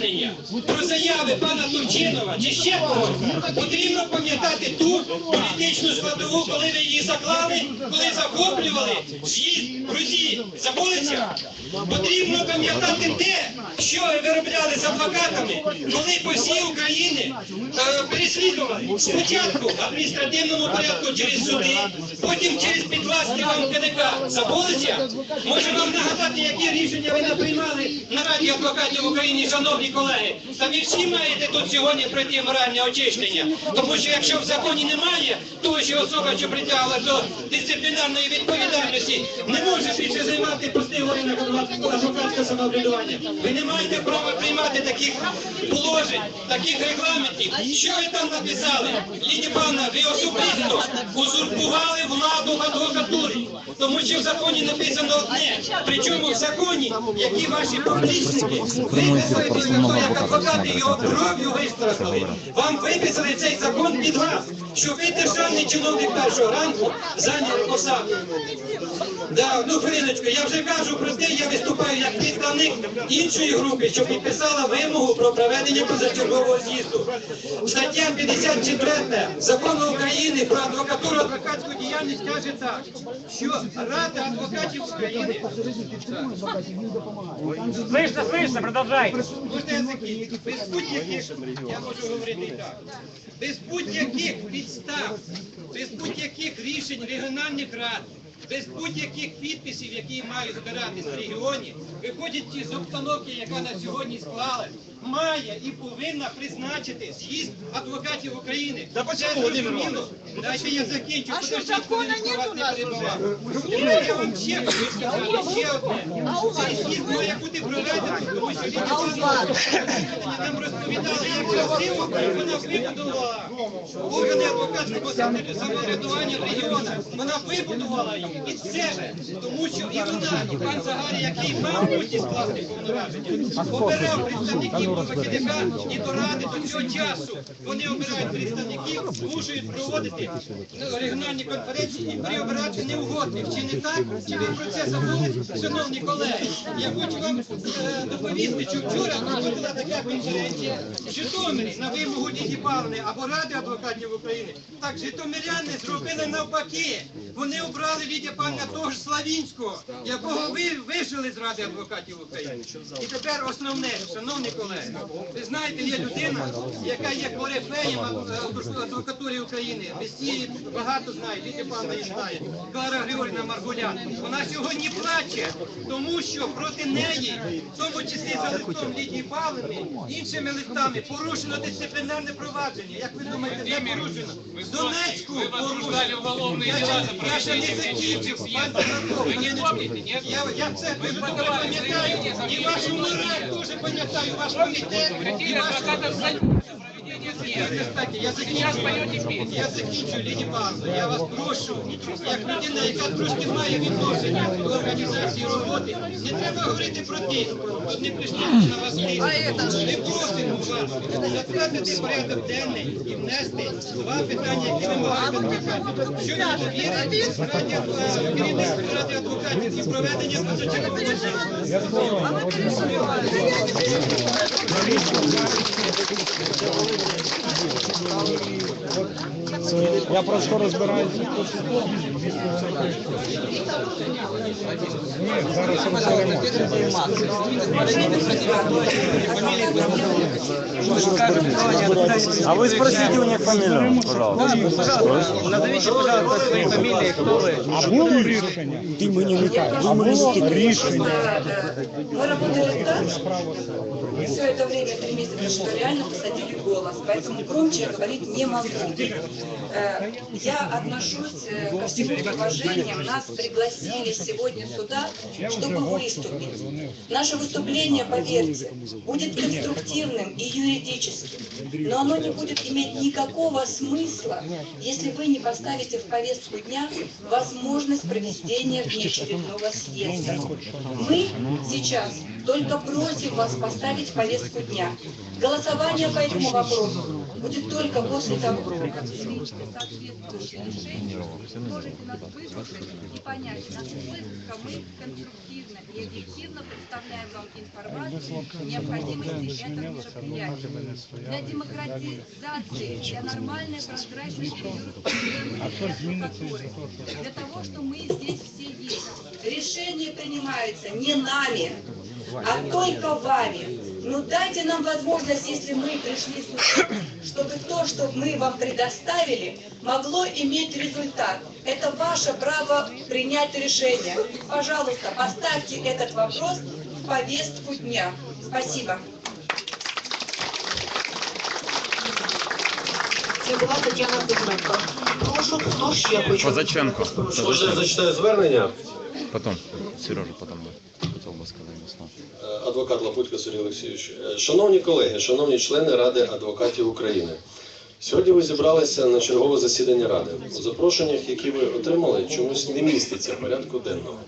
звернення про заяви пана Турчинова чи ще когось, потрібно пам'ятати ту політичну складову, коли ви її заклали, коли захоплювали з'їзд Русі. Забулися? Потрібно пам'ятати те, що ви виробляли з адвокатами, коли по всій Україні е, переслідували спочатку в адміністративному порядку через суди, потім через підвласні вам КДК. Забулися? Може вам нагадати, які рішення ви не приймали на Раді адвокатів України, шановні колеги? Та ви всі маєте тут сьогодні пройти моральне очищення. Тому що якщо в законі немає того, що особа, що притягла до дисциплінарної відповідальності, не може більше займати постійно адвокатське самоврядування. Ви не маєте права приймати таких положень, таких регламентів. Що ви там написали? Лідія Павловна, ви особисто узурпували владу в адвокатурі. Тому що в законі написано одне. Причому в законі, які ваші публічники виписали того, як адвокати його кров'ю вистраждали, вам виписали цей закон під вас, що ви державний чиновник першого ранку зайняли посаду. Да, ну хвилиночку, я вже кажу про те, я виступаю як представник іншої групи, що підписала вимогу про проведення позачергового з'їзду. Стаття 54 закону України про адвокатуру адвокатську діяльність каже так, що Рада адвокатів України Слышно, слышно, продолжай. Можна я закінчу? Без будь-яких, я можу говорити і так, без будь-яких підстав, без будь-яких рішень регіональних рад, без будь-яких підписів, які мають збиратись в регіоні, виходять з обстановки, яка на сьогодні склала, має і повинна призначити з'їзд адвокатів України. Да Це почему, Владимир зрозуміло. Дайте я закінчу, А що, закона нет у нас уже? Я вам ще хочу сказати, ще одне. Цей з'їзд має бути проведений, тому що він нам розповідали, як красиво вона вибудувала органи адвокатського самоврядування в регіонах. Вона вибудувала їх від себе, тому що і вона, і пан Загарі, який мав бути скласти повноваження, обирав представників до ВКДК і до ради до цього часу. Вони обирають представників, змушують проводити регіональні конференції і переобирати неугодних. Чи не так? Чи ви про це забули, шановні колеги? Я хочу вам е, доповісти, що вчора проходила така конференція в Житомирі на вимогу Ліді Павловни або Ради адвокатів України. Так житомиряни зробили навпаки. Вони обрали Лідія Павлівна того ж Славінського, якого ви вижили з Ради адвокатів України. І тепер основне, шановні колеги, ви знаєте, є людина, яка є корифеєм ад- адвокатури України. Ви всі багато знають, Лідія Павлівна її знає. Клара Григорівна Маргулян. Вона сьогодні плаче, тому що проти неї, в тому числі за листом Лідії Павлівни, іншими листами порушено дисциплінарне провадження. Як ви думаєте, де порушено? В Донецьку порушено. Я ще- не закінчив, пан помните. Я, це пам'ятаю, і вашу мораль дуже пам'ятаю, вашу... Muito obrigado. Я закінчу. поете песню. Я вас прошу, як людина, яка трошки має відношення до організації роботи, не треба говорити про тиск, тут не прийшли на вас тиск. Ми просимо вас затвердити порядок денний і внести два питання, які вимагають адвокатів. Щодо довіри е, керівництва ради адвокатів і проведення позачергового いいよね。Я просто розбираюся. Ні, зараз розберемо. А вы спросите у них фамилию, пожалуйста. Назовите, пожалуйста, свои фамилии, кто вы. А було рішення? Ти мені не кажеш. А було рішення. Мы работали так, все это время, три месяца, что реально посадили голос, поэтому громче я говорить не могу. Э, Я отношусь э, ко всему с уважением. Нас пригласили сегодня сюда, чтобы выступить. Наше выступление, поверьте, будет конструктивным и юридическим, но оно не будет иметь никакого смысла, если вы не поставите в повестку дня возможность проведения внеочередного съезда. Мы сейчас только просим вас поставить повестку дня. Голосование по этому вопросу будет только после того. соответствующее решение, можете нас выслушать и понять, насколько мы конструктивно и объективно представляем вам информацию необходимости этого мероприятия. Для демократизации, для нормальной прозрачной прокуратуры, для того, что мы здесь все есть. Решение принимается не нами, а только вами. Ну дайте нам возможность, если мы пришли сюда, чтобы то, что мы вам предоставили, могло иметь результат. Это ваше право принять решение. Пожалуйста, поставьте этот вопрос в повестку дня. Спасибо. Була Тетяна Кузьменко. Прошу, хто ще хоче? Козаченко. Можна я зачитаю звернення? Потом. Сережа потом будет. Слова. Е, Адвокат Лапутько Сергій Олексійович. Е, Шановні колеги, шановні члени Ради адвокатів України. Сьогодні ви зібралися на чергове засідання Ради. У запрошеннях, які ви отримали, чомусь не міститься порядку денного.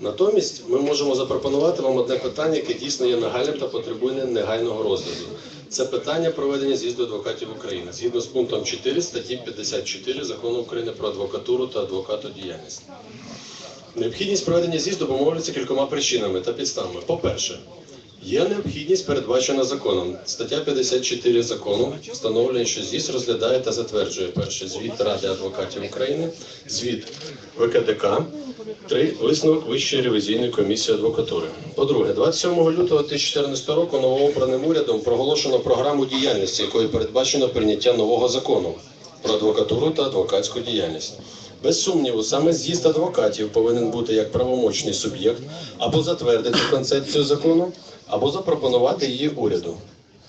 Натомість ми можемо запропонувати вам одне питання, яке дійсно є нагальним та потребує негайного розгляду. Це питання проведення з'їзду адвокатів України згідно з пунктом 4 статті 54 Закону України про адвокатуру та адвокатодіяльність. Необхідність проведення з'їзду обумовлюється кількома причинами та підставами. По-перше, є необхідність передбачена законом. Стаття 54 закону встановлює, що з'їзд розглядає та затверджує перше звіт Ради адвокатів України, звіт ВКДК, три висновок Вищої ревізійної комісії адвокатури. По-друге, 27 лютого 2014 року новообраним урядом проголошено програму діяльності, якою передбачено прийняття нового закону про адвокатуру та адвокатську діяльність. Без сумніву, саме з'їзд адвокатів повинен бути як правомочний суб'єкт або затвердити концепцію закону, або запропонувати її уряду.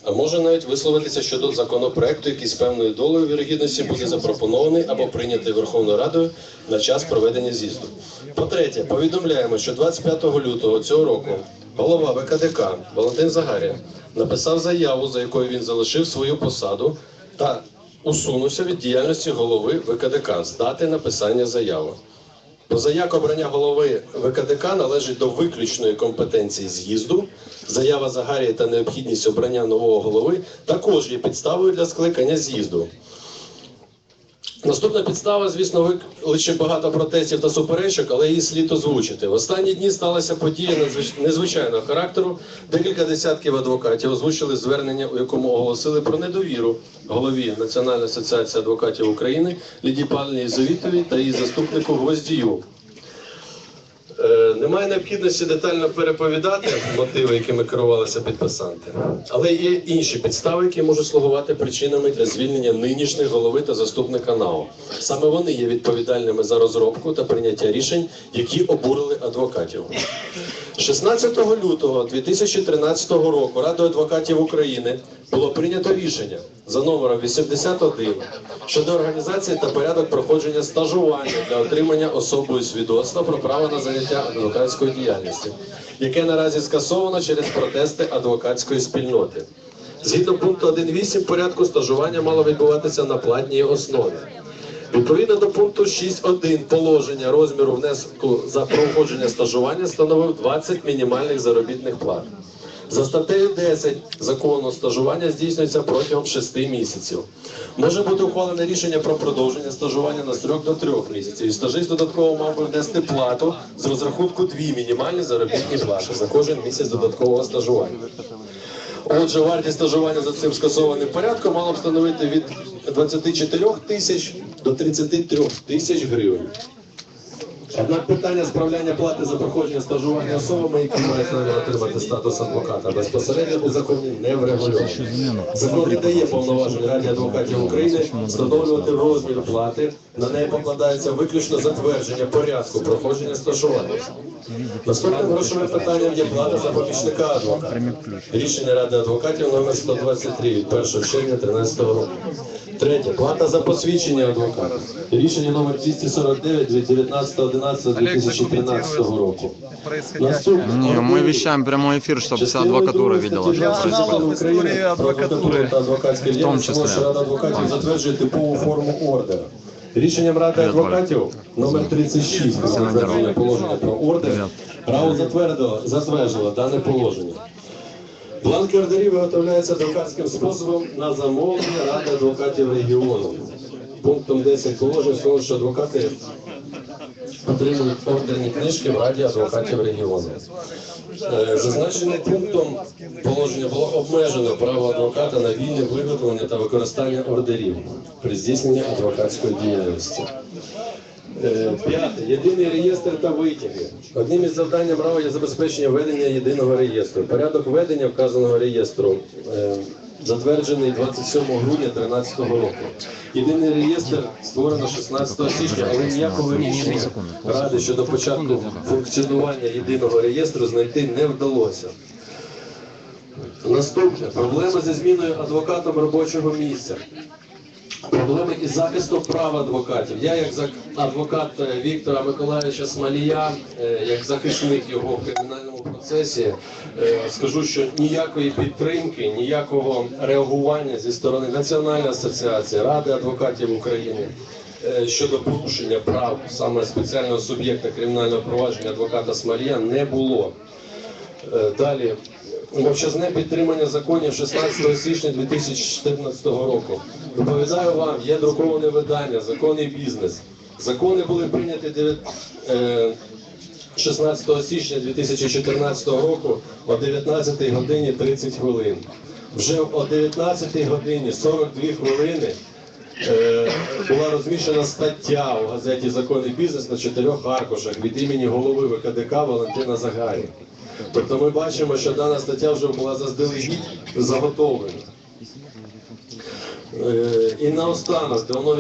А може навіть висловитися щодо законопроекту, який з певною долею вірогідності буде запропонований або прийнятий Верховною Радою на час проведення з'їзду. По-третє, повідомляємо, що 25 лютого цього року голова ВКДК Валентин Загарія написав заяву, за якою він залишив свою посаду та усунувся від діяльності голови ВКДК з дати написання заяви. Бо заяк обрання голови ВКДК належить до виключної компетенції з'їзду. Заява Загарії та необхідність обрання нового голови також є підставою для скликання з'їзду. Наступна підстава, звісно, викличе багато протестів та суперечок, але її слід озвучити. В останні дні сталася подія незвичайного характеру. Декілька десятків адвокатів озвучили звернення, у якому оголосили про недовіру голові Національної асоціації адвокатів України Ліді Павлівні Єзовітовій та її заступнику Гвоздію. Немає необхідності детально переповідати мотиви, якими керувалися підписанти, але є інші підстави, які можуть слугувати причинами для звільнення нинішніх голови та заступника НАО. Саме вони є відповідальними за розробку та прийняття рішень, які обурили адвокатів. 16 лютого 2013 року Радою адвокатів України було прийнято рішення за номером 81 щодо організації та порядок проходження стажування для отримання особою свідоцтва про право на заняття адвокатської діяльності, яке наразі скасовано через протести адвокатської спільноти. Згідно пункту 1.8 порядку стажування мало відбуватися на платній основі. Відповідно до пункту 6.1 положення розміру внеску за проходження стажування становив 20 мінімальних заробітних плат. За статтею 10 закону стажування здійснюється протягом 6 місяців. Може бути ухвалене рішення про продовження стажування на строк до 3 місяців. І стажист додатково мав би внести плату з розрахунку 2 мінімальні заробітні плати за кожен місяць додаткового стажування. Отже, вартість стажування за цим скасованим порядком мала б становити від 24 тисяч до 33 тисяч гривень. Однак питання справляння плати за проходження стажування особами, які мають намір отримати статус адвоката, безпосередньо у законі не врегульовано. Закон не дає повноважень Раді адвокатів України встановлювати розмір плати. На неї покладається виключно затвердження порядку проходження стажування. Наступним грошовим питанням є плата за помічника адвоката. Рішення Ради адвокатів номер 123 від 1 червня 2013 року. Третє. Плата за посвідчення адвоката. Рішення номер 249 від 19.11.2013 року. Наступне. Не, мы вещаем прямой эфир, чтобы вся адвокатура видела. что происходит. України про адвокатуру та адвокатське В тому діяльність числі. Молодша Рада адвокатів затверджує типову форму ордера. Рішенням Ради Привіт, адвокатів номер 36 про затвердження положення про ордер Привіт. РАО затвердило, затвердило дане положення. Бланки ордерів виготовляються адвокатським способом на замовлення Ради адвокатів регіону. Пунктом 10 положень встановлено, що адвокати отримують ордерні книжки в Раді адвокатів регіону. Е, Зазначеним пунктом положення було обмежено право адвоката на вільне виготовлення та використання ордерів при здійсненні адвокатської діяльності. Е, П'яте. Єдиний реєстр та витяги. Одним із завдань МРАО є забезпечення ведення єдиного реєстру. Порядок ведення вказаного реєстру е, затверджений 27 грудня 2013 року. Єдиний реєстр створено 16 січня, але ніякого рішення Ради щодо початку функціонування єдиного реєстру знайти не вдалося. Наступне проблема зі зміною адвокатом робочого місця. Проблеми із захистом прав адвокатів. Я, як адвокат е, Віктора Миколаївича Смалія, е, як захисник його в кримінальному процесі, е, скажу, що ніякої підтримки, ніякого реагування зі сторони Національної асоціації, Ради адвокатів України щодо порушення прав саме спеціального суб'єкта кримінального провадження адвоката Смалія не було. Далі. Мовчазне підтримання законів 16 січня 2014 року. Доповідаю вам, є друковане видання, законний бізнес. Закони були прийняті дев'ят- е, 16 січня 2014 року о 19 годині 30 хвилин. Вже о 19 годині 42 хвилини е, була розміщена стаття у газеті Законний бізнес на чотирьох аркушах від імені голови ВКДК Валентина Загарі. Тобто ми бачимо, що дана стаття вже була заздалегідь заготовлена. Е, І наостанок давно від